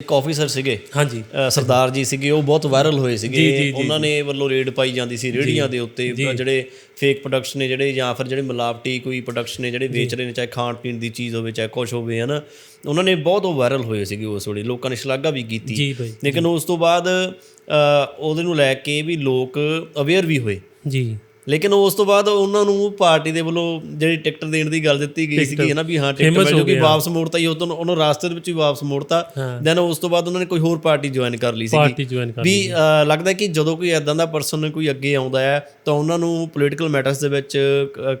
ਇੱਕ ਆਫੀਸਰ ਸੀਗੇ। ਹਾਂਜੀ। ਸਰਦਾਰ ਜੀ ਸੀਗੇ ਉਹ ਬਹੁਤ ਵਾਇਰਲ ਹੋਏ ਸੀਗੇ। ਉਹਨਾਂ ਨੇ ਵੱਲੋਂ ਰੇਡ ਪਾਈ ਜਾਂਦੀ ਸੀ ਰੇੜੀਆਂ ਦੇ ਉੱਤੇ। ਜਿਹੜੇ ਫੇਕ ਪ੍ਰੋਡਕਟਸ ਨੇ ਜਿਹੜੇ ਜਾਂ ਫਿਰ ਜਿਹੜੇ ਮਿਲਾਵਟੀ ਕੋਈ ਪ੍ਰੋਡਕਟਸ ਨੇ ਜਿਹੜੇ ਵੇਚ ਰਹੇ ਨੇ ਚਾਹੇ ਖਾਣ ਪੀਣ ਦੀ ਚੀਜ਼ ਹੋਵੇ ਚਾਹੇ ਕੁਝ ਹੋਵੇ ਹਨਾ। ਉਹਨਾਂ ਨੇ ਬਹੁਤ ਉਹ ਵਾਇਰਲ ਹੋਏ ਸੀਗੇ ਉਸ ਵੇਲੇ। ਲੋਕਾਂ ਨੇ ਸ਼ਲਾਘਾ ਵੀ ਕੀਤੀ। ਲੇਕਿਨ ਉਸ ਤੋਂ ਬਾਅਦ ਉਹਦੇ ਨੂੰ ਲੈ ਕੇ ਵੀ ਲੋਕ ਅਵੇਅਰ ਵੀ ਹੋਏ। ਜੀ। ਲੇਕਿਨ ਉਸ ਤੋਂ ਬਾਅਦ ਉਹਨਾਂ ਨੂੰ ਪਾਰਟੀ ਦੇ ਵੱਲੋਂ ਜਿਹੜੀ ਟਿਕਟ ਦੇਣ ਦੀ ਗੱਲ ਦਿੱਤੀ ਗਈ ਸੀਗੀ ਨਾ ਵੀ ਹਾਂ ਟਿਕਟ ਮਿਲ ਜੂਗੀ ਵਾਪਸ ਮੋੜਤਾ ਹੀ ਉਦੋਂ ਉਹਨੂੰ ਰਾਸਤੇ ਦੇ ਵਿੱਚ ਹੀ ਵਾਪਸ ਮੋੜਤਾ। ਦੈਨ ਉਸ ਤੋਂ ਬਾਅਦ ਉਹਨਾਂ ਨੇ ਕੋਈ ਹੋਰ ਪਾਰਟੀ ਜੁਆਇਨ ਕਰ ਲਈ ਸੀਗੀ। ਪਾਰਟੀ ਜੁਆਇਨ ਕਰ ਵੀ ਲੱਗਦਾ ਕਿ ਜਦੋਂ ਕੋਈ ਐਦਾਂ ਦਾ ਪਰਸਨ ਕੋਈ ਅੱਗੇ ਆਉਂਦਾ ਹੈ ਤਾਂ ਉਹਨਾਂ ਨੂੰ ਪੋਲੀਟੀਕਲ ਮੈਟਰਸ ਦੇ ਵਿੱਚ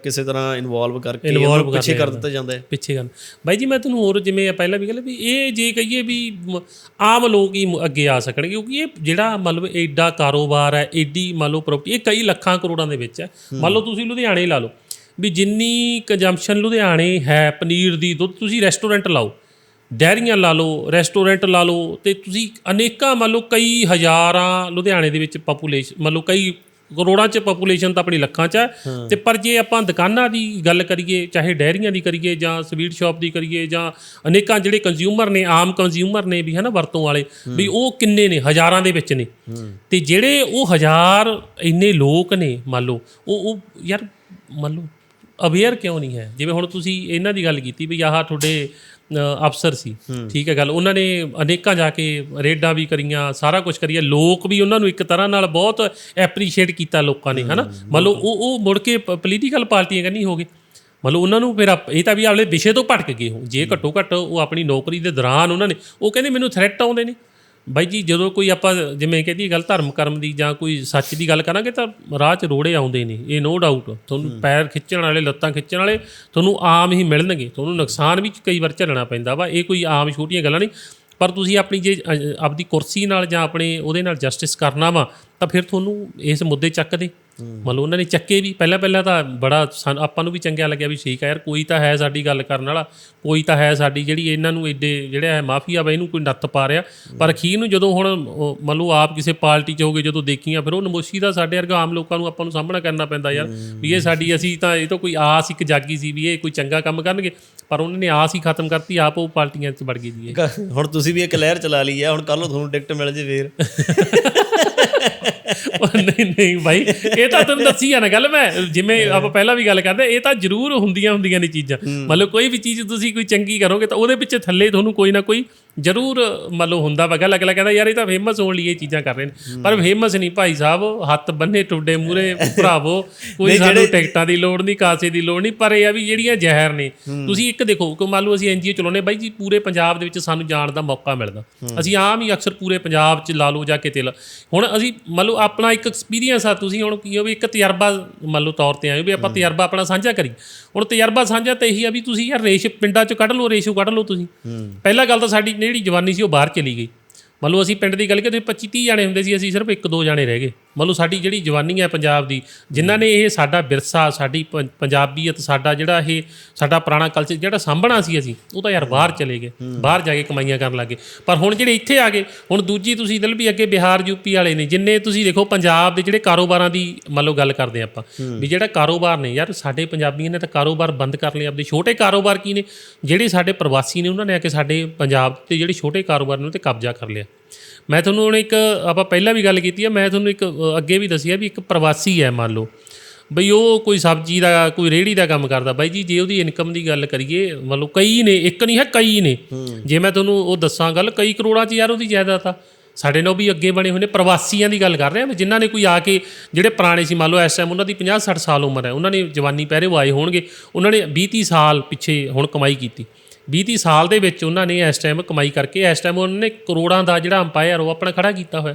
ਕਿਸੇ ਤਰ੍ਹਾਂ ਇਨਵੋਲਵ ਕਰਕੇ ਉਹਨਾਂ ਪਿੱਛੇ ਕਰ ਦਿੱਤਾ ਜਾਂਦਾ ਹੈ। ਪਿੱਛੇ ਗੱਲ ਬਾਈ ਜੀ ਮੈਂ ਤੁਹਾਨੂੰ ਹੋਰ ਜਿਵੇਂ ਪਹਿਲਾਂ ਵੀ ਗੱਲ ਵੀ ਇਹ ਜੇ ਕਹੀਏ ਵੀ ਆਮ ਲੋਕ ਹੀ ਅੱਗੇ ਆ ਸਕਣਗੇ ਕਿਉਂਕਿ ਇਹ ਜਿਹੜਾ ਮਤਲਬ ਐਡਾ ਕਾਰੋਬਾਰ ਹੈ ਐਡੀ ਮੰਨ ਲਓ ਪ੍ਰਾਪਰਟੀ ਇਹ ਕਈ ਲੱਖਾਂ ਕਰੋੜਾਂ ਦੇ ਵਿੱਚ ਹੈ। ਮੰਨ ਲਓ ਤੁਸੀਂ ਲੁਧਿਆਣੇ ਲਾ ਲਓ, ਵੀ ਜਿੰਨੀ ਕੰਜੰਪਸ਼ਨ ਲੁਧਿਆਣੇ ਹੈ, ਪਨੀਰ ਦੀ ਦੁੱਧ ਤੁਸੀਂ ਰੈਸਟੋਰੈਂਟ ਲਾਓ ਡੈਰੀਆਂ ਲਾ ਲਓ ਰੈਸਟੋਰੈਂਟ ਲਾ ਲਓ, ਤੇ ਤੁਸੀਂ ਅਨੇਕਾਂ ਮੰਨ ਲਓ ਕਈ ਹਜ਼ਾਰਾਂ ਲੁਧਿਆਣੇ ਦੇ ਵਿੱਚ ਪੋਪੂਲੇਸ਼ਨ ਮੰਨ ਲਓ ਕਈ ਕਰੋੜਾਂ ਚ ਪੋਪੂਲੇਸ਼ਨ ਤਾਂ ਆਪਣੀ ਲੱਖਾਂ ਚ ਹੈ। ਤੇ ਪਰ ਜੇ ਆਪਾਂ ਦੁਕਾਨਾਂ ਦੀ ਗੱਲ ਕਰੀਏ ਚਾਹੇ ਡੈਰੀਆਂ ਦੀ ਕਰੀਏ ਜਾਂ ਸਵੀਟ ਸ਼ਾਪ ਦੀ ਕਰੀਏ ਜਾਂ ਅਨੇਕਾਂ ਜਿਹੜੇ ਕੰਜ਼ਿਊਮਰ ਨੇ ਆਮ ਕੰਜ਼ਿਊਮਰ ਨੇ ਵੀ ਹਨਾ ਵਰਤੋਂ ਵਾਲੇ ਵੀ ਉਹ ਕਿੰਨੇ ਨੇ? ਹਜ਼ਾਰਾਂ ਦੇ ਵਿੱਚ ਨੇ। ਤੇ ਜਿਹੜੇ ਉਹ ਹਜ਼ਾਰ ਇੰਨੇ ਲੋਕ ਨੇ ਮੰਨ ਲਓ ਉਹ ਉਹ ਯਾਰ ਮੰਨ ਲਓ ਅਵੇਅਰ ਕਿਉਂ ਨਹੀਂ ਹੈ? ਜਿਵੇਂ ਹੁਣ ਤੁਸੀਂ ਇਹਨਾਂ ਦੀ ਗੱਲ ਕੀਤੀ ਵੀ ਆਹ ਤੁਹਾਡੇ ਅਫਸਰ ਸੀ। ਠੀਕ ਹੈ ਗੱਲ। ਉਹਨਾਂ ਨੇ ਅਨੇਕਾਂ ਜਾ ਕੇ ਰੇਡਾਂ ਵੀ ਕਰੀਆਂ ਸਾਰਾ ਕੁਝ ਕਰੀਆ। ਲੋਕ ਵੀ ਉਹਨਾਂ ਨੂੰ ਇੱਕ ਤਰ੍ਹਾਂ ਨਾਲ ਬਹੁਤ ਐਪਰੀਸ਼ੀਏਟ ਕੀਤਾ ਲੋਕਾਂ ਨੇ ਹਨਾ? ਮੰਨ ਲਓ ਉਹ ਉਹ ਮੁੜ ਕੇ ਪੋਲੀਟੀਕਲ ਪਾਰਟੀਆਂ ਕਰਨੀ ਹੋ ਗਏ। ਮੰਨ ਲਓ ਉਹਨਾਂ ਨੂੰ ਫਿਰ ਇਹ ਤਾਂ ਵੀ ਆਪਣੇ ਵਿਸ਼ੇ ਤੋਂ ਭਟਕ ਗਏ ਹੋ ਜੇ ਘੱਟੋ ਘੱਟ ਉਹ ਆਪਣੀ ਨੌਕਰੀ ਦੇ ਦੌਰਾਨ ਉਹਨਾਂ ਨੇ ਉਹ ਕਹਿੰਦੇ ਮੈਨੂੰ ਥ੍ਰੈਟ ਆਉਂਦੇ ਨੇ। ਬਾਈ ਜੀ ਜਦੋਂ ਕੋਈ ਆਪਾਂ ਜਿਵੇਂ ਕਹਿੰਦੀ ਗੱਲ ਧਰਮ ਕਰਮ ਦੀ ਜਾਂ ਕੋਈ ਸੱਚ ਦੀ ਗੱਲ ਕਰਾਂਗੇ ਤਾਂ ਰਾਹ 'ਚ ਰੋੜੇ ਆਉਂਦੇ ਨੇ ਇਹ ਨੋ ਡਾਊਟ ਤੁਹਾਨੂੰ ਪੈਰ ਖਿੱਚਣ ਵਾਲੇ ਲੱਤਾਂ ਖਿੱਚਣ ਵਾਲੇ ਤੁਹਾਨੂੰ ਆਮ ਹੀ ਮਿਲਣਗੇ। ਤੁਹਾਨੂੰ ਨੁਕਸਾਨ ਵੀ ਕਈ ਵਾਰ ਝੱਲਣਾ ਪੈਂਦਾ ਵਾ ਇਹ ਕੋਈ ਆਮ ਛੋਟੀਆਂ ਗੱਲਾਂ ਨਹੀਂ। ਪਰ ਤੁਸੀਂ ਆਪਣੀ ਜੇ ਆਪਦੀ ਕੁਰਸੀ ਨਾਲ ਜਾਂ ਆਪਣੇ ਉਹਦੇ ਨਾਲ ਜਸਟਿਸ ਕਰਨਾ ਵਾ ਤਾਂ ਫਿਰ ਤੁਹਾਨੂੰ ਇਸ ਮੁੱਦੇ ਚੱਕਦੇ। ਮੰਨ ਲਓ ਉਹਨਾਂ ਨੇ ਚੱਕੇ ਵੀ ਪਹਿਲਾਂ ਪਹਿਲਾਂ ਤਾਂ ਬੜਾ ਆਪਾਂ ਨੂੰ ਵੀ ਚੰਗਿਆ ਲੱਗਿਆ ਵੀ ਠੀਕ ਹੈ ਯਾਰ ਕੋਈ ਤਾਂ ਹੈ ਸਾਡੀ ਗੱਲ ਕਰਨ ਵਾਲਾ ਕੋਈ ਤਾਂ ਹੈ ਸਾਡੀ ਜਿਹੜੀ ਇਹਨਾਂ ਨੂੰ ਐਡੇ ਜਿਹੜਾ ਹੈ ਮਾਫੀਆ ਵਾ ਇਹਨੂੰ ਕੋਈ ਨੱਥ ਪਾ ਰਿਹਾ। ਪਰ ਅਖੀਰ ਨੂੰ ਜਦੋਂ ਹੁਣ ਮੰਨ ਲਓ ਆਪ ਕਿਸੇ ਪਾਰਟੀ 'ਚ ਹੋਗੇ ਜਦੋਂ ਦੇਖੀਆਂ ਫਿਰ ਉਹ ਨਮੋਸ਼ੀ ਦਾ ਸਾਡੇ ਵਰਗਾ ਆਮ ਲੋਕਾਂ ਨੂੰ ਆਪਾਂ ਨੂੰ ਸਾਹਮਣਾ ਕਰਨਾ ਪੈਂਦਾ ਯਾਰ ਵੀ ਇਹ ਸਾਡੀ ਅਸੀਂ ਤਾਂ ਇਹ ਤਾਂ ਕੋਈ ਆਸ ਇੱਕ ਜਾਗੀ ਸੀ ਵੀ ਇਹ ਕੋਈ ਚੰਗਾ ਕੰਮ ਕਰਨਗੇ ਪਰ ਉਹਨਾਂ ਨੇ ਆਸ ਹੀ ਖਤਮ ਕਰਤੀ ਆਪ ਉਹ ਪਾਰਟੀਆਂ 'ਚ ਵੜ ਗਈ ਜੀ ਹੁਣ ਤੁਸੀਂ ਵੀ ਇੱਕ ਲਹਿਰ ਚਲਾ ਲਈ ਹੈ ਹੁਣ ਕੱਲ ਨੂੰ ਤੁਹਾਨੂੰ ਟਿਕਟ ਮਿਲ ਜੇ ਫੇਰ। ਨਹੀਂ ਨਹੀਂ ਭਾਈ ਇਹ ਤਾਂ ਤੁਹਾਨੂੰ ਦੱਸੀ ਆ ਨਾ ਗੱਲ ਮੈਂ। ਜਿਵੇਂ ਆਪਾਂ ਪਹਿਲਾਂ ਵੀ ਗੱਲ ਕਰਦੇ ਇਹ ਤਾਂ ਜ਼ਰੂਰ ਹੁੰਦੀਆਂ ਹੁੰਦੀਆਂ ਨੇ ਚੀਜ਼ਾਂ। ਮਤਲਬ ਕੋਈ ਵੀ ਚੀਜ਼ ਤੁਸੀਂ ਕੋਈ ਚੰਗੀ ਕਰੋਗੇ ਤਾਂ ਉਹਦੇ ਪਿੱਛੇ ਥੱਲੇ ਤੁਹਾਨੂੰ ਕੋਈ ਨਾ ਕੋਈ ਜ਼ਰੂਰ ਮਤਲਬ ਹੁੰਦਾ ਵਾ ਗੱਲ ਅਗਲਾ ਕਹਿੰਦਾ ਯਾਰ ਇਹ ਤਾਂ ਫੇਮਸ ਹੋਣ ਲਈ ਇਹ ਚੀਜ਼ਾਂ ਕਰ ਰਹੇ ਨੇ। ਪਰ ਫੇਮਸ ਨਹੀਂ ਭਾਈ ਸਾਹਿਬ ਹੱਥ ਬੰਨੇ ਟੁੱਡੇ ਮੂਰੇ ਭਰਾਵੋ ਕੋਈ ਸਾਨੂੰ ਟਿਕਟਾਂ ਦੀ ਲੋੜ ਨਹੀਂ ਕਾਸੇ ਦੀ ਲੋੜ ਨਹੀਂ ਪਰ ਇਹ ਆ ਵੀ ਜਿਹੜੀਆਂ ਜ਼ਹਿਰ ਨੇ ਤੁਸੀਂ ਇੱਕ ਦੇਖੋ ਕਿ ਮੰਨ ਲਓ ਅਸੀਂ ਐਨਜੀਓ ਚਲਾਉਨੇ ਬਾਈ ਜੀ ਪੂਰੇ ਪੰਜਾਬ ਦੇ ਵਿੱਚ ਸਾਨੂੰ ਜਾਣ ਦਾ ਮੌਕਾ ਮਿਲਦਾ। ਅਸੀਂ ਆਮ ਹੀ ਅਕਸਰ ਪੂਰੇ ਪੰਜਾਬ 'ਚ ਲਾ ਲਓ ਜਾਂ ਕਿਤੇ ਹੁਣ ਅਸੀਂ ਮੰਨ ਲਓ ਆਪਣਾ ਇੱਕ ਐਕਸਪੀਰੀਅੰਸ ਆ ਤੁਸੀਂ ਹੁਣ ਕੀ ਹੋ ਵੀ ਇੱਕ ਤਜਰਬਾ ਮੰਨ ਲਓ ਤੌਰ ਤੇ ਆਏ ਵੀ ਆਪਾਂ ਤਜਰਬਾ ਆਪਣਾ ਸਾਂਝਾ ਕਰੀ ਹੁਣ ਤਜਰਬਾ ਸਾਂਝਾ ਤਾਂ ਇਹੀ ਆ ਵੀ ਤੁਸੀਂ ਯਾਰ ਰੇਸ਼ ਪਿੰਡਾਂ 'ਚ ਕੱਢ ਲਓ ਰੇਸ਼ੋ ਕੱਢ ਲਓ ਤੁਸੀਂ। ਪਹਿਲਾ ਗੱਲ ਤਾਂ ਸਾਡੀ ਜਿਹੜੀ ਜਵਾਨੀ ਸੀ ਉਹ ਬਾਹਰ ਚਲੀ ਗਈ। ਮੰਨ ਲਓ ਅਸੀਂ ਪਿੰਡ ਦੀ ਗੱਲ ਕਰੀਏ 25 30 ਜਾਣੇ ਹੁੰਦੇ ਸੀ, ਅਸੀਂ ਸਿਰਫ ਇੱਕ ਦੋ ਜਾਣੇ ਰਹਿ ਗਏ। ਮੰਨ ਲਓ ਸਾਡੀ ਜਿਹੜੀ ਜਵਾਨੀ ਹੈ ਪੰਜਾਬ ਦੀ ਜਿਨ੍ਹਾਂ ਨੇ ਇਹ ਸਾਡਾ ਵਿਰਸਾ ਸਾਡੀ ਪੰ- ਪੰਜਾਬੀਅਤ ਸਾਡਾ ਜਿਹੜਾ ਇਹ ਸਾਡਾ ਪੁਰਾਣਾ ਕਲਚਰ ਜਿਹੜਾ ਸਾਂਭਣਾ ਸੀ ਅਸੀਂ ਉਹ ਤਾਂ ਯਾਰ ਬਾਹਰ ਚਲੇ ਗਏ ਬਾਹਰ ਜਾ ਕੇ ਕਮਾਈਆਂ ਕਰਨ ਲੱਗੇ ਪਰ ਹੁਣ ਜਿਹੜੇ ਇੱਥੇ ਆ ਗਏ ਹੁਣ ਦੂਜੀ ਤੁਸੀਂ ਦਿਲ ਵੀ ਅੱਗੇ ਬਿਹਾਰ ਯੂਪੀ ਵਾਲੇ ਨੇ ਜਿੰਨੇ ਤੁਸੀਂ ਦੇਖੋ ਪੰਜਾਬ ਦੇ ਜਿਹੜੇ ਕਾਰੋਬਾਰਾਂ ਦੀ ਮੰਨ ਲਓ ਗੱਲ ਕਰਦੇ ਆਪਾਂ ਵੀ ਜਿਹੜਾ ਕਾਰੋਬਾਰ ਨੇ ਯਾਰ ਸਾਡੇ ਪੰਜਾਬੀਆਂ ਨੇ ਤਾਂ ਕਾਰੋਬਾਰ ਬੰਦ ਕਰ ਲਏ ਆਪਦੇ ਛੋਟੇ ਕਾਰੋਬਾਰ ਕੀ ਨੇ ਜਿਹੜੇ ਸਾਡੇ ਪ੍ਰਵਾਸੀ ਨੇ ਉਹਨਾਂ ਨੇ ਆ ਕੇ ਸਾਡੇ ਪੰਜਾਬ ਤੇ ਜਿਹੜੇ ਛੋਟੇ ਕਾਰੋਬਾਰ ਨੇ ਉਹ ਤੇ ਕਬਜ਼ਾ ਕਰ ਲਿਆ। ਮੈਂ ਤੁਹਾਨੂੰ ਹੁਣ ਇੱਕ, ਆਪਾਂ ਪਹਿਲਾਂ ਵੀ ਗੱਲ ਕੀਤੀ ਆ, ਮੈਂ ਤੁਹਾਨੂੰ ਇੱਕ ਅੱਗੇ ਵੀ ਦੱਸਿਆ ਵੀ ਇੱਕ ਪ੍ਰਵਾਸੀ ਹੈ ਮੰਨ ਲਓ। ਬਈ ਉਹ ਕੋਈ ਸਬਜ਼ੀ ਦਾ, ਕੋਈ ਰੇੜੀ ਦਾ ਕੰਮ ਕਰਦਾ। ਬਾਈ ਜੀ, ਜੇ ਉਹਦੀ ਇਨਕਮ ਦੀ ਗੱਲ ਕਰੀਏ, ਮੰਨ ਲਓ ਕਈ ਨੇ, ਇੱਕ ਨਹੀਂ ਹੈ, ਕਈ ਨੇ। ਜੇ ਮੈਂ ਤੁਹਾਨੂੰ ਉਹ ਦੱਸਾਂ ਗੱਲ, ਕਈ ਕਰੋੜਾਂ 'ਚ ਯਾਰ ਉਹਦੀ ਜਾਇਦਾਦ ਆ। ਸਾਡੇ ਨਾਲ ਵੀ ਅੱਗੇ ਬਣੇ ਹੋਏ ਨੇ, ਪ੍ਰਵਾਸੀਆਂ ਦੀ ਗੱਲ ਕਰ ਰਹੇ ਆ। ਵੀ ਜਿਨ੍ਹਾਂ ਨੇ ਕੋਈ ਆ ਕੇ, ਜਿਹੜੇ ਪੁਰਾਣੇ ਸੀ, ਮੰਨ ਲਓ ਇਸ ਟਾਈਮ ਉਹਨਾਂ ਦੀ 50 60 ਸਾਲ ਉਮਰ ਹੈ। ਉਹਨਾਂ ਨੇ ਜਵਾਨੀ ਪਹਿਰੇ ਉਹ ਆਏ ਹੋਣਗੇ। ਉਹਨਾਂ ਨੇ 20 30 ਸਾਲ ਪਿੱਛੇ ਹੁਣ ਕਮਾਈ ਕੀਤੀ। 20 30 ਸਾਲ ਦੇ ਵਿੱਚ ਉਹਨਾਂ ਨੇ ਇਸ ਟਾਈਮ ਕਮਾਈ ਕਰਕੇ ਇਸ ਟਾਈਮ ਉਹਨਾਂ ਨੇ ਕਰੋੜਾਂ ਦਾ ਜਿਹੜਾ ਅੰਪਾਇਰ ਉਹ ਆਪਣਾ ਖੜਾ ਕੀਤਾ ਹੋਇਆ।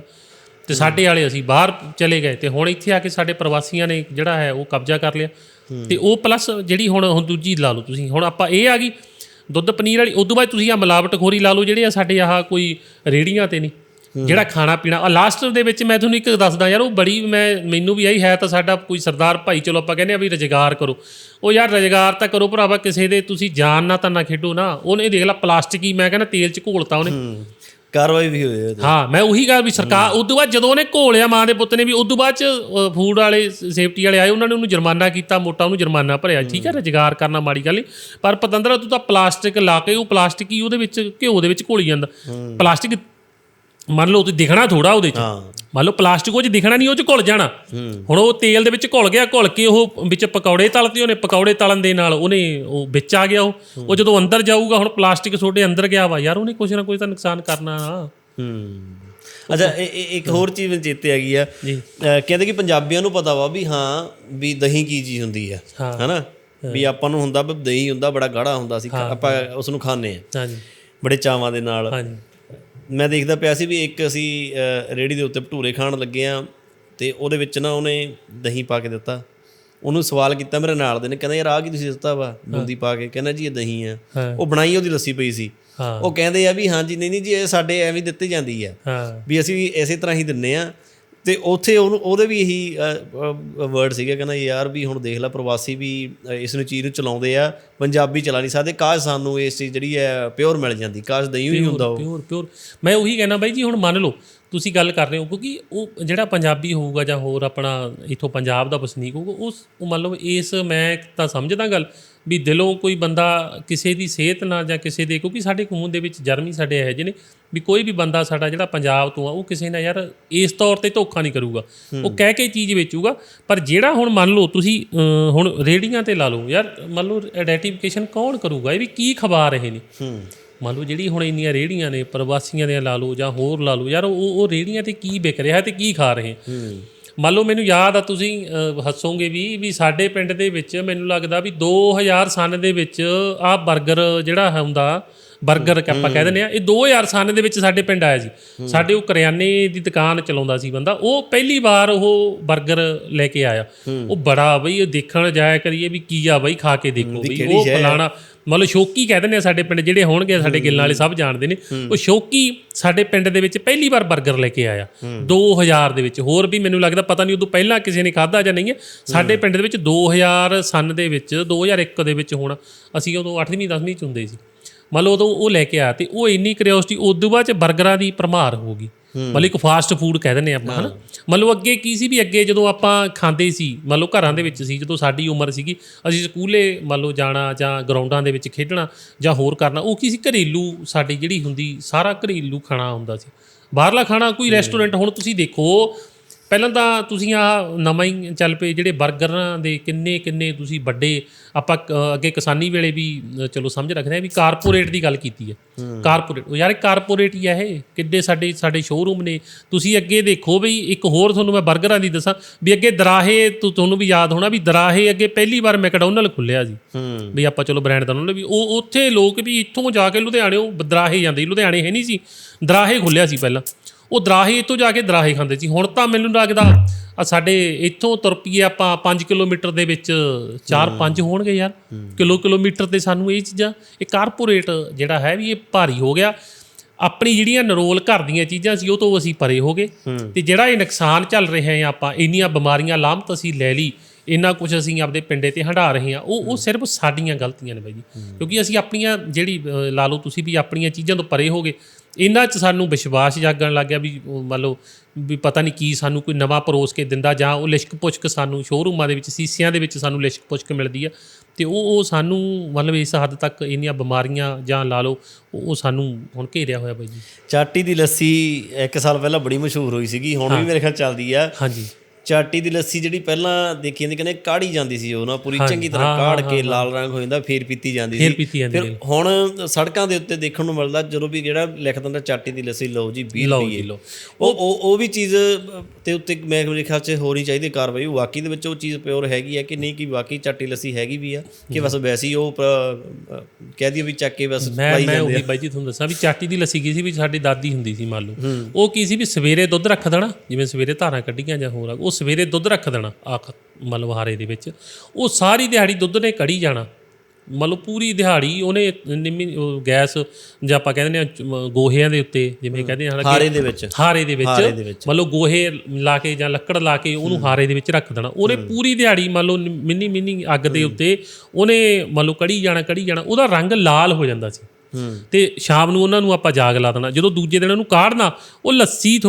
ਤੇ ਸਾਡੇ ਵਾਲੇ ਅਸੀਂ ਬਾਹਰ ਚਲੇ ਗਏ ਤੇ ਹੁਣ ਇੱਥੇ ਆ ਕੇ ਸਾਡੇ ਪ੍ਰਵਾਸੀਆਂ ਨੇ ਜਿਹੜਾ ਹੈ ਉਹ ਕਬਜ਼ਾ ਕਰ ਲਿਆ। ਤੇ ਉਹ ਪਲੱਸ ਜਿਹੜੀ ਹੁਣ ਹੁਣ ਦੂਜੀ ਲਾ ਲਓ ਤੁਸੀਂ। ਹੁਣ ਆਪਾਂ ਇਹ ਆ ਗਈ ਦੁੱਧ ਪਨੀਰ ਵਾਲੀ ਉਦੋਂ ਬਾਅਦ ਤੁਸੀਂ ਆ ਮਿਲਾਵਟਖੋਰੀ ਲਾ ਲਓ ਜਿਹੜੇ ਆ ਸਾਡੇ ਆਹ ਕੋਈ ਰੇੜੀਆਂ ਤੇ ਨਹੀਂ। ਜਿਹੜਾ ਖਾਣਾ ਪੀਣਾ ਆ ਲਾਸਟ ਦੇ ਵਿੱਚ ਮੈਂ ਤੁਹਾਨੂੰ ਇੱਕ ਦੱਸਦਾ ਯਾਰ ਉਹ ਬੜੀ ਮੈਂ ਮੈਨੂੰ ਵੀ ਆਈ ਹੈ ਤਾਂ ਸਾਡਾ ਕੋਈ ਸਰਦਾਰ ਭਾਈ ਚਲੋ ਆਪਾਂ ਕਹਿੰਦੇ ਆ ਵੀ ਰੁਜ਼ਗਾਰ ਕਰੋ। ਉਹ ਯਾਰ ਰੁਜ਼ਗਾਰ ਤਾਂ ਕਰੋ ਭਰਾਵਾ ਕਿਸੇ ਦੇ ਤੁਸੀਂ ਜਾਨ ਨਾ ਤਾਂ ਨਾ ਖੇਡੋ ਨਾ। ਉਹਨੇ ਦੇਖ ਲਾ ਪਲਾਸਟਿਕ ਹੀ ਮੈਂ ਕਹਿੰਦਾ ਤੇਲ ਚ ਘੋਲਤਾ ਉਹਨੇ। ਕਾਰਵਾਈ ਵੀ ਹੋਈ ਹੈ ਹਾਂ ਮੈਂ ਉਹੀ ਗੱਲ ਵੀ ਸਰਕਾਰ ਉਸ ਤੋਂ ਬਾਅਦ ਜਦੋਂ ਉਹਨੇ ਘੋਲਿਆ ਮਾਂ ਦੇ ਪੁੱਤ ਨੇ ਵੀ ਉਸ ਤੋਂ ਬਾਅਦ ਚ ਫੂਡ ਵਾਲੇ ਸੇਫਟੀ ਵਾਲੇ ਆਏ ਉਹਨਾਂ ਨੇ ਉਹਨੂੰ ਜੁਰਮਾਨਾ ਕੀਤਾ ਮੋਟਾ ਉਹਨੂੰ ਜੁਰਮਾਨਾ ਭਰਿਆ। ਠੀਕ ਹੈ ਰੁਜ਼ਗਾਰ ਕਰਨਾ ਮਾੜੀ ਗੱਲ ਨਹੀਂ ਪਰ ਪਤੰਦਰਾ ਤੂੰ ਤਾਂ ਪਲਾਸਟਿਕ ਲਾ ਕੇ ਉਹ ਪਲਾਸਟਿਕ ਹੀ ਉਹਦੇ ਵਿੱਚ ਘਿਓ ਦੇ ਵਿੱਚ ਘੋਲੀ ਜਾਂਦਾ। ਪਲਾਸਟਿਕ ਮੰਨ ਲਓ ਤੁਸੀਂ ਦਿਖਣਾ ਥੋੜਾ ਉਹਦੇ ਚ। ਮੰਨ ਲਓ ਪਲਾਸਟਿਕ ਉਹ ਚ ਦਿਖਣਾ ਨਹੀਂ ਉਹ ਚ ਘੁਲ ਜਾਣਾ। ਹੁਣ ਉਹ ਤੇਲ ਦੇ ਵਿੱਚ ਘੁਲ ਗਿਆ ਘੁਲ ਕੇ ਉਹ ਵਿੱਚ ਪਕੌੜੇ ਤਲਤੇ ਉਹਨੇ ਪਕੌੜੇ ਤਲਣ ਦੇ ਨਾਲ ਉਹਨੇ ਉਹ ਵਿੱਚ ਆ ਗਿਆ ਉਹ। ਉਹ ਜਦੋਂ ਅੰਦਰ ਜਾਊਗਾ ਹੁਣ ਪਲਾਸਟਿਕ ਤੁਹਾਡੇ ਅੰਦਰ ਗਿਆ ਵਾ ਯਾਰ ਉਹਨੇ ਕੁਝ ਨਾ ਕੁਝ ਤਾਂ ਨੁਕਸਾਨ ਕਰਨਾ। ਹੂੰ। ਅੱਛਾ ਇੱਕ ਹੋਰ ਚੀਜ਼ ਮੈਨੂੰ ਚੇਤੇ ਆ ਗਈ ਆ। ਕਹਿੰਦੇ ਕਿ ਪੰਜਾਬੀਆਂ ਨੂੰ ਪਤਾ ਵਾ ਵੀ ਹਾਂ ਵੀ ਦਹੀਂ ਕੀ ਚੀਜ਼ ਹੁੰਦੀ ਆ। ਹਨਾ? ਵੀ ਆਪਾਂ ਨੂੰ ਹੁੰਦਾ ਵੀ ਦਹੀਂ ਹੁੰਦਾ ਬੜਾ ਗਾੜਾ ਹੁੰਦਾ ਸੀ। ਆਪਾਂ ਉਸ ਨੂੰ ਖਾਂਦੇ ਆ। ਹਾਂਜੀ। ਬੜੇ ਚਾਵਾਂ ਦੇ ਨਾਲ। ਹਾਂਜੀ। ਮੈਂ ਦੇਖਦਾ ਪਿਆ ਸੀ ਵੀ ਇੱਕ ਅਸੀਂ ਰੇਹੜੀ ਦੇ ਉੱਤੇ ਭਟੂਰੇ ਖਾਣ ਲੱਗੇ ਆ ਤੇ ਉਹਦੇ ਵਿੱਚ ਨਾ ਉਹਨੇ ਦਹੀਂ ਪਾ ਕੇ ਦਿੱਤਾ। ਉਹਨੂੰ ਸਵਾਲ ਕੀਤਾ ਮੇਰੇ ਨਾਲ ਦੇ ਨੇ ਕਹਿੰਦਾ ਯਾਰ ਆ ਕੀ ਤੁਸੀਂ ਦਿੱਤਾ ਵਾ? ਬੂੰਦੀ ਪਾ ਕੇ। ਕਹਿੰਦਾ ਜੀ ਇਹ ਦਹੀਂ ਆ। ਉਹ ਬਣਾਈ ਉਹਦੀ ਲੱਸੀ ਪਈ ਸੀ। ਉਹ ਕਹਿੰਦੇ ਆ ਵੀ ਹਾਂਜੀ ਨਹੀਂ ਨਹੀਂ ਜੀ ਇਹ ਸਾਡੇ ਐਵੇਂ ਦਿੱਤੀ ਜਾਂਦੀ ਆ। ਵੀ ਅਸੀਂ ਵੀ ਇਸੇ ਤਰ੍ਹਾਂ ਹੀ ਦਿੰਨੇ ਆ। ਤੇ ਉੱਥੇ ਉਹਨੂੰ ਉਹਦੇ ਵੀ ਇਹੀ ਵਰਡ ਸੀਗਾ ਕਹਿੰਦਾ ਯਾਰ ਵੀ ਹੁਣ ਦੇਖ ਲੈ ਪ੍ਰਵਾਸੀ ਵੀ ਇਸ ਨੂੰ ਚੀਜ਼ ਨੂੰ ਚਲਾਉਂਦੇ ਆ ਪੰਜਾਬੀ ਚਲਾ ਨਹੀਂ ਸਕਦੇ ਕਾਸ਼ ਸਾਨੂੰ ਇਸ ਚੀਜ਼ ਜਿਹੜੀ ਹੈ ਪਿਓਰ ਮਿਲ ਜਾਂਦੀ ਕਾਸ਼ ਦਹੀਂ ਹੀ ਹੁੰਦਾ ਉਹ। ਪਿਓਰ ਪਿਓਰ ਮੈਂ ਉਹੀ ਕਹਿਣਾ ਬਾਈ ਜੀ ਹੁਣ ਮੰਨ ਲਓ ਤੁਸੀਂ ਗੱਲ ਕਰ ਰਹੇ ਹੋ ਕਿਉਂਕਿ ਉਹ ਜਿਹੜਾ ਪੰਜਾਬੀ ਹੋਊਗਾ ਜਾਂ ਹੋਰ ਆਪਣਾ ਇਥੋਂ ਪੰਜਾਬ ਦਾ ਵਸਨੀਕ ਹੋਊਗਾ ਉਸ ਉਹ ਮੰਨ ਲਓ ਇਸ ਮੈਂ ਤਾਂ ਸਮਝਦਾ ਗੱਲ ਵੀ ਦਿਲੋਂ ਕੋਈ ਬੰਦਾ ਕਿਸੇ ਦੀ ਸਿਹਤ ਨਾਲ ਜਾਂ ਕਿਸੇ ਦੇ ਕਿਉਂਕਿ ਸਾਡੇ ਖੂਨ ਦੇ ਵਿੱਚ ਜਰਮੀ ਸਾਡੇ ਇਹੋ ਜਿਹੇ ਨੇ ਵੀ ਕੋਈ ਵੀ ਬੰਦਾ ਸਾਡਾ ਜਿਹੜਾ ਪੰਜਾਬ ਤੋਂ ਆ ਉਹ ਕਿਸੇ ਨਾਲ ਯਾਰ ਇਸ ਤੌਰ ਤੇ ਧੋਖਾ ਨਹੀਂ ਕਰੂਗਾ। ਉਹ ਕਹਿ ਕੇ ਚੀਜ਼ ਵੇਚੂਗਾ ਪਰ ਜਿਹੜਾ ਹੁਣ ਮੰਨ ਲਓ ਤੁਸੀਂ ਹੁਣ ਰੇੜੀਆਂ ਤੇ ਲਾ ਲਓ ਯਾਰ ਮੰਨ ਲਓ ਆਈਡੈਂਟੀਫਿਕੇਸ਼ਨ ਕੌਣ ਕਰੂਗਾ? ਇਹ ਵੀ ਕੀ ਖਵਾ ਰਹੇ ਨੇ? ਹੂੰ। ਮੰਨ ਲਓ ਜਿਹੜੀ ਹੁਣ ਇੰਨੀਆਂ ਰੇੜੀਆਂ ਨੇ ਪ੍ਰਵਾਸੀਆਂ ਦੀਆਂ ਲਾ ਲਓ ਜਾਂ ਹੋਰ ਲਾ ਲਓ ਯਾਰ ਉਹ ਉਹ ਰੇੜੀਆਂ ਤੇ ਕੀ ਵਿਕ ਰਿਹਾ ਤੇ ਕੀ ਖਾ ਰਹੇ? ਮੰਨ ਲਓ ਮੈਨੂੰ ਯਾਦ ਆ ਤੁਸੀਂ ਹੱਸੋਗੇ ਵੀ ਵੀ ਸਾਡੇ ਪਿੰਡ ਦੇ ਵਿੱਚ ਮੈਨੂੰ ਲੱਗਦਾ ਵੀ 2000 ਸਨ ਦੇ ਵਿੱਚ ਆ 버ਗਰ ਜਿਹੜਾ ਹੁੰਦਾ 버ਗਰ ਆਪਾਂ ਕਹਿ ਦਿੰਦੇ ਆ ਇਹ 2000 ਸਨ ਦੇ ਵਿੱਚ ਸਾਡੇ ਪਿੰਡ ਆਇਆ ਸੀ। ਸਾਡੇ ਉਹ ਕਰਿਆਨੇ ਦੀ ਦੁਕਾਨ ਚਲਾਉਂਦਾ ਸੀ ਬੰਦਾ ਉਹ ਪਹਿਲੀ ਵਾਰ ਉਹ ਬਰਗਰ ਲੈ ਕੇ ਆਇਆ। ਉਹ ਬੜਾ ਬਈ ਦੇਖਣ ਜਾਇਆ ਕਰੀਏ ਵੀ ਕੀ ਆ ਬਈ ਖਾ ਕੇ ਦੇਖੋ ਵੀ ਉਹ ਫਲਾਣਾ ਮਤਲਬ ਸ਼ੌਕੀ ਕਹਿ ਦਿੰਦੇ ਆ ਸਾਡੇ ਪਿੰਡ ਜਿਹੜੇ ਹੋਣਗੇ ਸਾਡੇ ਗਿੱਲਾਂ ਵਾਲੇ ਸਭ ਜਾਣਦੇ ਨੇ। ਉਹ ਸ਼ੌਕੀ ਸਾਡੇ ਪਿੰਡ ਦੇ ਵਿੱਚ ਪਹਿਲੀ ਵਾਰ 버ਗਰ ਲੈ ਕੇ ਆਇਆ। 2000 ਦੇ ਵਿੱਚ। ਹੋਰ ਵੀ ਮੈਨੂੰ ਲੱਗਦਾ ਪਤਾ ਨਹੀਂ ਉਦੋਂ ਪਹਿਲਾਂ ਕਿਸੇ ਨੇ ਖਾਦਾ ਜਾਂ ਨਹੀਂ ਹੈ। ਸਾਡੇ ਪਿੰਡ ਦੇ ਵਿੱਚ 2000 ਸਨ ਦੇ ਵਿੱਚ 2001 ਦੇ ਵਿੱਚ ਹੋਣਾ ਅਸੀਂ ਉਦੋਂ 8ਵੀਂ 10ਵੀਂ ਚ ਹੁੰਦੇ ਸੀ। ਮੰਨ ਲਓ ਉਦੋਂ ਉਹ ਲੈ ਕੇ ਆਇਆ ਤੇ ਉਹ ਇੰਨੀ ਕਿਉਰਿਓਸਿਟੀ ਉਦੋਂ ਬਾਅਦ ਚ 버ਗਰਾਂ ਦੀ ਪਰਮਾਰ ਹੋ ਗਈ। ਮਤਲਬ ਇੱਕ ਫਾਸਟ ਫੂਡ ਕਹਿ ਦਿੰਦੇ ਆਪਾਂ ਹਨਾ? ਮੰਨ ਲਓ ਅੱਗੇ ਕੀ ਸੀ ਵੀ ਅੱਗੇ ਜਦੋਂ ਆਪਾਂ ਖਾਂਦੇ ਸੀ ਮੰਨ ਲਓ ਘਰਾਂ ਦੇ ਵਿੱਚ ਸੀ ਜਦੋਂ ਸਾਡੀ ਉਮਰ ਸੀਗੀ ਅਸੀਂ ਸਕੂਲੇ ਮੰਨ ਲਓ ਜਾਣਾ ਜਾਂ ਗਰਾਊਂਡਾਂ ਦੇ ਵਿੱਚ ਖੇਡਣਾ ਜਾਂ ਹੋਰ ਕਰਨਾ ਉਹ ਕੀ ਸੀ? ਘਰੇਲੂ ਸਾਡੀ ਜਿਹੜੀ ਹੁੰਦੀ ਸਾਰਾ ਘਰੇਲੂ ਖਾਣਾ ਹੁੰਦਾ ਸੀ। ਬਾਹਰਲਾ ਖਾਣਾ ਕੋਈ ਰੈਸਟੋਰੈਂਟ ਹੁਣ ਤੁਸੀਂ ਦੇਖੋ ਪਹਿਲਾਂ ਤਾਂ ਤੁਸੀਂ ਆ ਨਵਾਂ ਹੀ ਚੱਲ ਪਏ ਜਿਹੜੇ 버ਗਰਾਂ ਦੇ ਕਿੰਨੇ ਕਿੰਨੇ ਤੁਸੀਂ ਵੱਡੇ ਆਪਾਂ ਅੱਗੇ ਕਿਸਾਨੀ ਵੇਲੇ ਵੀ ਚਲੋ ਸਮਝ ਰੱਖਦੇ ਆ ਵੀ ਕਾਰਪੋਰੇਟ ਦੀ ਗੱਲ ਕੀਤੀ ਹੈ। ਕਾਰਪੋਰੇਟ ਉਹ ਯਾਰ ਇਹ ਕਾਰਪੋਰੇਟ ਹੀ ਆ ਇਹ ਕਿੱਡੇ ਸਾਡੇ ਸਾਡੇ ਸ਼ੋਰੂਮ ਨੇ। ਤੁਸੀਂ ਅੱਗੇ ਦੇਖੋ ਵੀ ਇੱਕ ਹੋਰ ਤੁਹਾਨੂੰ ਮੈਂ 버ਗਰਾਂ ਦੀ ਦੱਸਾਂ ਵੀ ਅੱਗੇ ਦਰਾਹੇ ਤੁਹਾਨੂੰ ਵੀ ਯਾਦ ਹੋਣਾ ਵੀ ਦਰਾਹੇ ਅੱਗੇ ਪਹਿਲੀ ਵਾਰ ਮੈਕਡੋਨਲ ਖੁੱਲਿਆ ਸੀ ਵੀ ਆਪਾਂ ਚਲੋ ਬ੍ਰਾਂਡ ਦਾ ਉਹਨਾਂ ਵੀ ਉਹ ਉੱਥੇ ਲੋਕ ਵੀ ਇੱਥੋਂ ਜਾ ਕੇ ਲੁਧਿਆਣੇ ਉਹ ਦਰਾਹੇ ਜਾਂਦੇ ਲੁਧਿਆਣੇ ਹੈ ਨਹੀਂ ਸੀ। ਦਰਾਹੇ ਖੁੱਲਿਆ ਸੀ ਪਹਿਲਾਂ। ਉਹ ਦਰਾਹੇ ਇੱਥੋਂ ਜਾ ਕੇ ਦਰਾਹੇ ਖਾਂਦੇ ਸੀ। ਹੁਣ ਤਾਂ ਮੈਨੂੰ ਲੱਗਦਾ ਆ ਸਾਡੇ ਇੱਥੋਂ ਤੁਰ ਪਈਏ ਆਪਾਂ 5 ਕਿਲੋਮੀਟਰ ਦੇ ਵਿੱਚ 4-5 ਹੋਣਗੇ ਯਾਰ। ਕਿਲੋ ਕਿਲੋਮੀਟਰ ਤੇ ਸਾਨੂੰ ਇਹ ਚੀਜ਼ਾਂ ਇਹ ਕਾਰਪੋਰੇਟ ਜਿਹੜਾ ਹੈ ਵੀ ਇਹ ਭਾਰੀ ਹੋ ਗਿਆ। ਆਪਣੀ ਜਿਹੜੀਆਂ ਨਰੋਲ ਘਰ ਦੀਆਂ ਚੀਜ਼ਾਂ ਸੀ ਉਹ ਤੋਂ ਅਸੀਂ ਪਰੇ ਹੋ ਗਏ। ਤੇ ਜਿਹੜਾ ਇਹ ਨੁਕਸਾਨ ਚੱਲ ਰਿਹਾ ਹੈ ਆਪਾਂ ਇੰਨੀਆਂ ਬਿਮਾਰੀਆਂ ਲਾਮਤ ਅਸੀਂ ਲੈ ਲਈ। ਇੰਨਾ ਕੁਝ ਅਸੀਂ ਆਪਦੇ ਪਿੰਡੇ ਤੇ ਹੰਢਾ ਰਹੇ ਹਾਂ ਉਹ ਉਹ ਸਿਰਫ ਸਾਡੀਆਂ ਗਲਤੀਆਂ ਨੇ ਬਾਈ ਜੀ। ਕਿਉਂਕਿ ਅਸੀਂ ਆਪਣੀਆਂ ਜਿਹੜੀ ਲਾ ਲਓ ਤੁਸੀਂ ਵੀ ਆਪਣੀਆਂ ਚੀਜ਼ਾਂ ਤੋਂ ਪਰੇ ਹੋ ਗਏ ਇਹਨਾਂ 'ਚ ਸਾਨੂੰ ਵਿਸ਼ਵਾਸ ਜਾਗਣ ਲੱਗ ਗਿਆ ਵੀ ਮੰਨ ਲਓ ਵੀ ਪਤਾ ਨਹੀਂ ਕੀ ਸਾਨੂੰ ਕੋਈ ਨਵਾਂ ਪਰੋਸ ਕੇ ਦਿੰਦਾ ਜਾਂ ਉਹ ਲਿਸ਼ਕ ਪੁਸ਼ਕ ਸਾਨੂੰ ਸ਼ੋਰੂਮਾਂ ਦੇ ਵਿੱਚ ਸੀਸਿਆਂ ਦੇ ਵਿੱਚ ਸਾਨੂੰ ਲਿਸ਼ਕ ਪੁਸ਼ਕ ਮਿਲਦੀ ਆ। ਤੇ ਉਹ ਉਹ ਸਾਨੂੰ ਮਤਲਬ ਇਸ ਹੱਦ ਤੱਕ ਇੰਨੀਆਂ ਬਿਮਾਰੀਆਂ ਜਾਂ ਲਾ ਲਓ ਉਹ ਉਹ ਸਾਨੂੰ ਹੁਣ ਘੇਰਿਆ ਹੋਇਆ ਬਾਈ ਜੀ। ਚਾਟੀ ਦੀ ਲੱਸੀ ਇੱਕ ਸਾਲ ਪਹਿਲਾਂ ਬੜੀ ਮਸ਼ਹੂਰ ਹੋਈ ਸੀਗੀ ਹੁਣ ਵੀ ਮੇਰੇ ਖਿਆਲ ਚੱਲਦੀ ਆ। ਹਾਂਜੀ। ਚਾਟੀ ਦੀ ਲੱਸੀ ਜਿਹੜੀ ਪਹਿਲਾਂ ਦੇਖੀ ਜਾਂਦੀ ਕਹਿੰਦੇ ਕਾੜੀ ਜਾਂਦੀ ਸੀ ਉਹ ਨਾ ਪੂਰੀ ਚੰਗੀ ਤਰ੍ਹਾਂ ਕਾੜ ਕੇ ਲਾਲ ਰੰਗ ਹੋ ਜਾਂਦਾ ਫੇਰ ਪੀਤੀ ਜਾਂਦੀ ਸੀ। ਫਿਰ ਹੁਣ ਸੜਕਾਂ ਦੇ ਉੱਤੇ ਦੇਖਣ ਨੂੰ ਮਿਲਦਾ ਜਦੋਂ ਵੀ ਜਿਹੜਾ ਲਿਖ ਦਿੰਦਾ ਚਾਟੀ ਦੀ ਲੱਸੀ ਲਓ ਜੀ 20 ਲਓ ਰੁਪਏ। ਉਹ ਉਹ ਉਹ ਵੀ ਚੀਜ਼ ਤੇ ਉੱਤੇ ਮੈਂ ਮੇਰੇ ਖਿਆਲ 'ਚ ਹੋਣੀ ਚਾਹੀਦੀ ਕਾਰਵਾਈ। ਵਾਕਈ ਦੇ ਵਿੱਚ ਉਹ ਚੀਜ਼ ਪਿਓਰ ਹੈਗੀ ਹੈ ਕਿ ਨਹੀਂ ਕਿ ਵਾਕਈ ਚਾਟੀ ਲੱਸੀ ਹੈਗੀ ਵੀ ਆ ਕਿ ਬਸ ਵੈਸੇ ਹੀ ਉਹ ਕਹਿ ਦਈਏ ਵੀ ਚੱਕ ਕੇ ਬਸ ਮੈਂ ਪਾਈ ਮੈਂ ਜਾਂਦੇ ਉਹੀ ਬਾਈ ਜੀ ਤੁਹਾਨੂੰ ਦੱਸਾਂ ਵੀ ਚਾਟੀ ਦੀ ਲੱਸੀ ਕੀ ਸੀ ਵੀ ਸਾਡੀ ਦਾਦੀ ਹੁੰਦੀ ਸੀ ਮੰਨ ਲਓ। ਉਹ ਕੀ ਸੀ ਵੀ ਸਵੇਰੇ ਦੁੱਧ ਰੱਖ ਦੇਣਾ ਜਿਵੇਂ ਸਵੇਰੇ ਧਾਰਾਂ ਕੱਢੀਆਂ ਜਾਂ ਹੋਰ ਉਹ ਸਵੇਰੇ ਦੁੱਧ ਰੱਖ ਦੇਣਾ ਆਖ ਮਤਲਬ ਹਾਰੇ ਦੇ ਵਿੱਚ। ਉਹ ਸਾਰੀ ਦਿਹਾੜੀ ਦੁੱਧ ਨੇ ਕੜੀ ਜਾਣਾ। ਮਤਲਬ ਪੂਰੀ ਦਿਹਾੜੀ ਉਹਨੇ ਨਿੰਮੀ ਗੈਸ ਜਾਂ ਆਪਾਂ ਕਹਿੰਦੇ ਨੇ ਗੋਹਿਆਂ ਦੇ ਉੱਤੇ ਜਿਵੇਂ ਕਹਿੰਦੇ ਹਨ ਹਾਰੇ ਦੇ ਵਿੱਚ। ਹਾਰੇ ਦੇ ਵਿੱਚ। ਲਓ ਗੋਹੇ ਲਾ ਕੇ ਜਾਂ ਲੱਕੜ ਲਾ ਕੇ ਉਹਨੂੰ ਹਾਰੇ ਦੇ ਵਿੱਚ ਰੱਖ ਦੇਣਾ। ਉਹਨੇ ਪੂਰੀ ਦਿਹਾੜੀ ਮੰਨ ਲਓ ਮਿੰਨੀ ਮਿੰਨੀ ਅੱਗ ਦੇ ਉੱਤੇ ਉਹਨੇ ਮੰਨ ਲਓ ਕੜੀ ਜਾਣਾ ਕੜੀ ਜਾਣਾ ਉਹਦਾ ਰੰਗ ਲਾਲ ਹੋ ਜਾਂਦਾ ਸੀ। ਤੇ ਸ਼ਾਮ ਨੂੰ ਉਹਨਾਂ ਨੂੰ ਆਪਾਂ ਜਾਗ ਲਾ ਦੇਣਾ। ਜਦੋਂ ਦੂਜੇ ਦਿਨ ਉਹਨੂੰ ਕਾੜਨਾ ਉਹ ਲੱਸੀ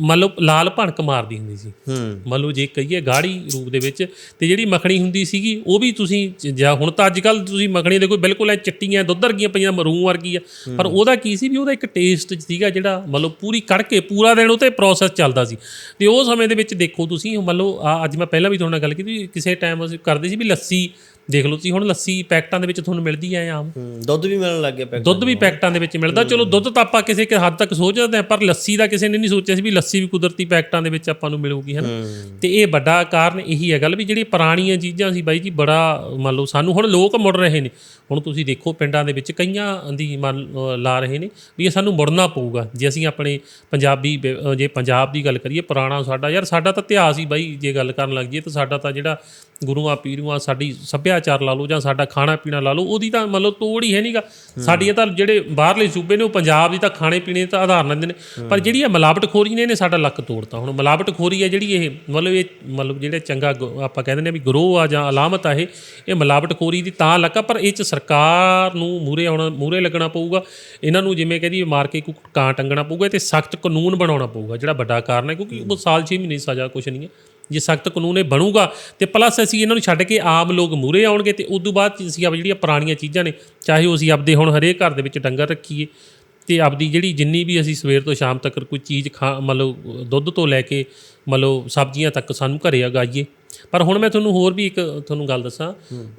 ਮੰਨ ਲਓ ਲਾਲ ਭਣਕ ਮਾਰਦੀ ਹੁੰਦੀ ਸੀ। ਮੰਨ ਲਓ ਜੇ ਕਹੀਏ ਗਾੜੀ ਰੂਪ ਦੇ ਵਿੱਚ ਤੇ ਜਿਹੜੀ ਮੱਖਣੀ ਹੁੰਦੀ ਸੀਗੀ ਉਹ ਵੀ ਤੁਸੀਂ ਜ- ਹੁਣ ਤਾਂ ਅੱਜ ਕੱਲ ਤੁਸੀਂ ਮੱਖਣੀ ਦੇ ਕੋਈ ਬਿਲਕੁਲ ਐ ਚਿੱਟੀਆਂ ਦੁੱਧ ਵਰਗੀਆਂ ਪਈਆਂ ਮਰੂ ਵਰਗੀ ਆ। ਪਰ ਉਹਦਾ ਕੀ ਸੀ ਵੀ ਉਹਦਾ ਇੱਕ ਟੇਸਟ ਸੀਗਾ ਜਿਹੜਾ ਮੰਨ ਲਓ ਪੂਰੀ ਕੜਕੇ ਪੂਰਾ ਦਿਨ ਉਹ ਤੇ ਪ੍ਰੋਸੈਸ ਚੱਲਦਾ ਸੀ। ਤੇ ਉਹ ਸਮੇਂ ਦੇ ਵਿੱਚ ਦੇਖੋ ਤੁਸੀਂ ਮੰਨ ਲਓ ਅੱਜ ਮੈਂ ਪਹਿਲਾਂ ਵੀ ਤੁਹਾਡੇ ਨਾਲ ਗੱਲ ਕੀਤੀ ਕਿਸੇ ਟਾਈਮ ਅਸੀਂ ਕਰਦੇ ਸੀ ਵੀ ਲੱਸੀ ਦੇਖ ਲਓ ਤੁਸੀਂ ਹੁਣ ਲੱਸੀ ਪੈਕਟਾਂ ਦੇ ਵਿੱਚ ਤੁਹਾਨੂੰ ਮਿਲਦੀ ਐ ਆਮ। ਹੂੰ, ਦੁੱਧ ਵੀ ਮਿਲਣ ਲੱਗ ਗਿਆ ਪੈਕ ਦੁੱਧ ਵੀ ਪੈਕਟਾਂ ਦੇ ਵਿੱਚ ਮਿਲਦਾ। ਚਲੋ ਦੁੱਧ ਤਾਂ ਆਪਾਂ ਕਿਸੇ ਕਿ ਹੱਦ ਤੱਕ ਸੋਚਦੇ ਹਾਂ ਪਰ ਲੱਸੀ ਦਾ ਕਿਸੇ ਨੇ ਨਹੀਂ ਸੋਚਿਆ ਸੀ ਵੀ ਲੱਸੀ ਵੀ ਕੁਦਰਤੀ ਪੈਕਟਾਂ ਦੇ ਵਿੱਚ ਆਪਾਂ ਨੂੰ ਮਿਲੂਗੀ ਹੈ ਨਾ? ਤੇ ਇਹ ਵੱਡਾ ਕਾਰਨ ਇਹੀ ਹੈ ਗੱਲ ਵੀ ਜਿਹੜੀ ਪੁਰਾਣੀਆਂ ਚੀਜ਼ਾਂ ਸੀ ਬਾਈ ਜੀ ਬੜਾ ਮੰਨ ਲਓ ਸਾਨੂੰ ਹੁਣ ਲੋਕ ਮੁੜ ਰਹੇ ਨੇ। ਹੁਣ ਤੁਸੀਂ ਦੇਖੋ ਪਿੰਡਾਂ ਦੇ ਵਿੱਚ ਕਈਆਂ ਦੀ ਮੰਨ ਲਾ ਰਹੇ ਨੇ ਵੀ ਇਹ ਸਾਨੂੰ ਮੁੜਨਾ ਪਊਗਾ। ਜੇ ਅਸੀਂ ਆਪਣੇ ਪੰਜਾਬੀ ਜੇ ਪੰਜਾਬ ਦੀ ਗੱਲ ਕਰੀਏ ਪੁਰਾਣਾ ਸਾਡਾ ਯਾਰ ਸਾਡਾ ਤਾਂ ਇਤਿਹਾਸ ਹੀ ਬਾਈ ਜੇ ਗੱਲ ਕਰਨ ਲੱਗ ਜਾਈਏ ਤਾਂ ਸਾਡਾ ਤਾਂ ਜਿਹੜਾ ਗੁਰੂਆਂ ਪੀਰੂਆਂ ਸਾਡੀ ਸੱਭਿਆਚਾਰ ਲਾ ਲਓ ਜਾਂ ਸਾਡਾ ਖਾਣਾ ਪੀਣਾ ਲਾ ਲਓ, ਉਹਦੀ ਤਾਂ ਮਤਲਬ ਤੋੜ ਹੀ ਹੈ ਨਹੀਂਗਾ ਸਾਡੀਆਂ ਤਾਂ ਜਿਹੜੇ ਬਾਹਰਲੇ ਸੂਬੇ ਨੇ, ਉਹ ਪੰਜਾਬ ਦੀ ਤਾਂ ਖਾਣੇ ਪੀਣੇ ਤਾਂ ਆਧਾਰ ਲੈਂਦੇ ਨੇ। ਪਰ ਜਿਹੜੀ ਇਹ ਮਿਲਾਵਟਖੋਰੀ ਨੇ, ਇਹਨੇ ਸਾਡਾ ਲੱਕ ਤੋੜਤਾ। ਹੁਣ ਮਿਲਾਵਟਖੋਰੀ ਹੈ ਜਿਹੜੀ ਇਹ, ਮਤਲਬ ਇਹ, ਮਤਲਬ ਜਿਹੜਾ ਚੰਗਾ ਗ- ਆਪਾਂ ਕਹਿੰਦੇ ਨੇ ਵੀ ਗਰੋਹ ਆ ਜਾਂ ਅਲਾਮਤ ਆ ਇਹ ਇਹ ਮਿਲਾਵਟਖੋਰੀ ਦੀ ਤਾਂ ਲੱਗਾ ਪਰ ਇਹ ਚ ਸਰਕਾਰ ਨੂੰ ਮੂਰੇ ਆਉਣਾ ਮੂਰੇ ਲੱਗਣਾ ਪਊਗਾ। ਇਹਨਾਂ ਨੂੰ ਜਿਵੇਂ ਕਹਿੰਦੀ ਮਾਰ ਕੇ ਕੋਈ ਕਾਂ ਟੰਗਣਾ ਪਊਗਾ, ਤੇ ਸਖਤ ਕਾਨੂੰਨ ਬਣਾਉਣਾ ਪਊਗਾ, ਜਿਹੜਾ ਵੱਡਾ ਕਾਰਨ ਹੈ, ਕਿਉਂਕਿ ਉਹ ਸਾਲ 6 ਮਹੀਨੇ ਦੀ ਸਜ਼ਾ ਕੁਛ ਨਹੀਂ ਹੈ। ਜੇ ਸਖਤ ਕਾਨੂੰਨ ਇਹ ਬਣੂਗਾ, ਤੇ ਪਲੱਸ ਅਸੀਂ ਇਹਨਾਂ ਨੂੰ ਛੱਡ ਕੇ ਆਮ ਲੋਕ ਮੂਰੇ ਆਉਣਗੇ ਤੇ ਉਸ ਤੋਂ ਬਾਅਦ ਅਸੀਂ ਆਪ ਜਿਹੜੀਆਂ ਪੁਰਾਣੀਆਂ ਚੀਜ਼ਾਂ ਨੇ, ਚਾਹੇ ਉਹ ਅਸੀਂ ਆਪਦੇ ਹੁਣ ਹਰੇਕ ਘਰ ਦੇ ਵਿੱਚ ਡੰਗਰ ਰੱਖੀਏ, ਤੇ ਆਪਦੀ ਜਿਹੜੀ ਜਿੰਨੀ ਵੀ ਅਸੀਂ ਸਵੇਰ ਤੋਂ ਸ਼ਾਮ ਤੱਕ ਕੋਈ ਚੀਜ਼ ਖਾ, ਮਤਲਬ ਦੁੱਧ ਤੋਂ ਲੈ ਕੇ, ਮਤਲਬ ਸਬਜ਼ੀਆਂ ਤੱਕ ਸਾਨੂੰ ਘਰੇ ਉਗਾਈਏ ਪਰ ਹੁਣ ਮੈਂ ਤੁਹਾਨੂੰ ਹੋਰ ਵੀ ਇੱਕ ਤੁਹਾਨੂੰ ਗੱਲ ਦੱਸਾਂ,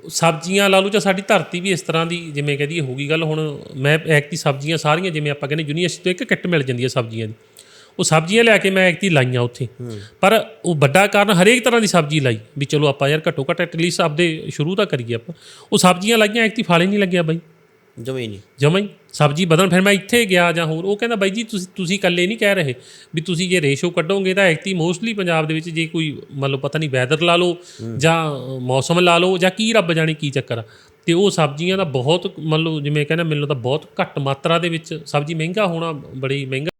ਸਬਜ਼ੀਆਂ ਲਾ ਲਓ ਜਾਂ ਸਾਡੀ ਧਰਤੀ ਵੀ ਇਸ ਤਰ੍ਹਾਂ ਦੀ ਜਿਵੇਂ ਕਹਦੀ ਹੋ ਗਈ ਗੱਲ, ਹੁਣ ਮੈਂ ਐਕਤੀ ਸਬਜ਼ੀਆਂ ਸਾਰੀਆਂ ਜਿਵੇਂ ਆਪਾਂ ਕਹਿੰਦੇ ਯੂਨੀਵਰਸਿਟੀ ਤੋਂ ਇੱਕ ਕਿੱਟ ਮਿਲ ਜਾਂਦੀ ਹੈ ਸਬਜ਼ੀਆਂ ਦੀ। ਉਹ ਸਬਜ਼ੀਆਂ ਲੈ ਕੇ ਮੈਂ ਐਕਟੀ ਲਾਈਆਂ ਉੱਥੇ। ਪਰ ਉਹ ਵੱਡਾ ਕਾਰਨ ਹਰੇਕ ਤਰ੍ਹਾਂ ਦੀ ਸਬਜ਼ੀ ਲਾਈ ਵੀ ਚਲੋ ਆਪਾਂ ਯਾਰ ਘੱਟੋ ਘੱਟ ਐਟਲੀਸਟ ਆਪਦੇ ਸ਼ੁਰੂ ਤਾਂ ਕਰੀਏ ਆਪਾਂ। ਉਹ ਸਬਜ਼ੀਆਂ ਲਾਈਆਂ ਐਕਟੀ ਫਾਲੇ ਨਹੀਂ ਲੱਗਿਆ ਬਾਈ। ਜਮੇ ਨਹੀਂ। ਜਮਾਂ ਸਬਜ਼ੀ ਬਦਲ ਫਿਰ ਮੈਂ ਇੱਥੇ ਗਿਆ ਜਾਂ ਹੋਰ ਉਹ ਕਹਿੰਦਾ ਬਾਈ ਜੀ ਤੁਸੀਂ ਤੁਸੀਂ ਇਕੱਲੇ ਨਹੀਂ ਕਹਿ ਰਹੇ ਵੀ ਤੁਸੀਂ ਜੇ ਰੇਸ਼ੋ ਕੱਢੋਗੇ ਤਾਂ ਐਕਟੀ ਮੋਸਟਲੀ ਪੰਜਾਬ ਦੇ ਵਿੱਚ ਜੇ ਕੋਈ ਮਤਲਬ ਪਤਾ ਨਹੀਂ ਵੈਦਰ ਲਾ ਲਓ ਜਾਂ ਮੌਸਮ ਲਾ ਲਓ ਜਾਂ ਕੀ ਰੱਬ ਜਾਣੇ ਕੀ ਚੱਕਰ ਆ। ਤੇ ਉਹ ਸਬਜ਼ੀਆਂ ਦਾ ਬਹੁਤ ਮਤਲਬ ਜਿਵੇਂ ਕਹਿੰਦਾ ਮੈਨੂੰ ਤਾਂ ਬਹੁਤ ਘੱਟ ਮਾਤਰਾ ਦੇ ਵਿੱਚ ਸਬਜ਼ੀ ਮਹਿੰਗਾ ਹੋਣਾ ਬੜੀ ਮਹਿੰਗਾ